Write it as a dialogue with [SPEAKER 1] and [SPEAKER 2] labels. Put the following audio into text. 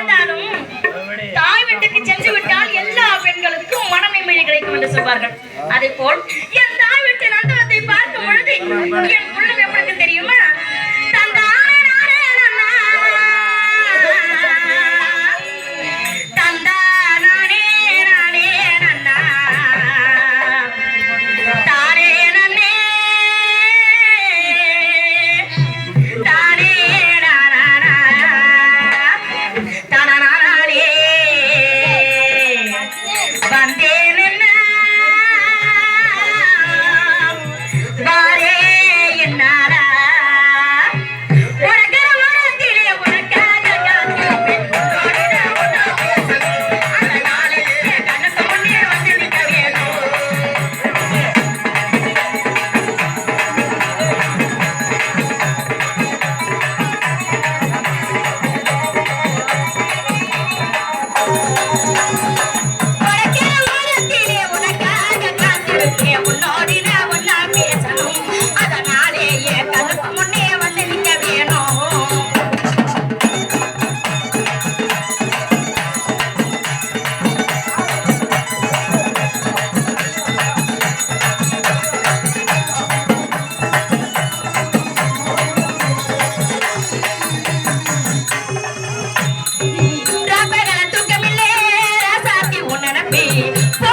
[SPEAKER 1] இருந்தாலும் தாய் வீட்டுக்கு சென்று விட்டால் எல்லா பெண்களுக்கும் மன கிடைக்கும் என்று சொல்வார்கள். அதே போல் என் தாய் வீட்டு நந்தனத்தை பார்க்கும் பொழுது என் me.